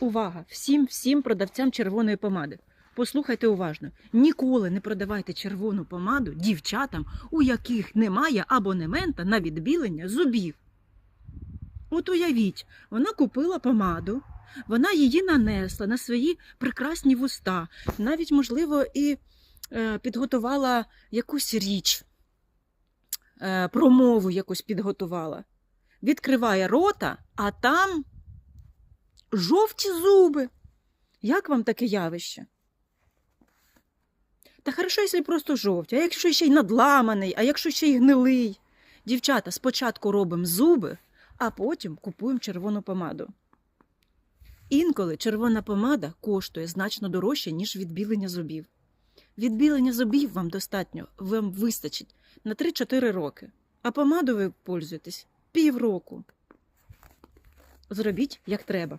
Увага! Всім всім продавцям червоної помади. Послухайте уважно: ніколи не продавайте червону помаду дівчатам, у яких немає абонемента на відбілення зубів. От уявіть, вона купила помаду, вона її нанесла на свої прекрасні вуста, навіть, можливо, і е, підготувала якусь річ, е, промову якусь підготувала. Відкриває рота, а там жовті зуби. Як вам таке явище? Та хорошо, якщо просто жовті, а якщо ще й надламаний, а якщо ще й гнилий. Дівчата, спочатку робимо зуби, а потім купуємо червону помаду. Інколи червона помада коштує значно дорожче, ніж відбілення зубів. Відбілення зубів вам достатньо, вам вистачить на 3-4 роки, а помаду ви пользуєтесь півроку. Зробіть як треба.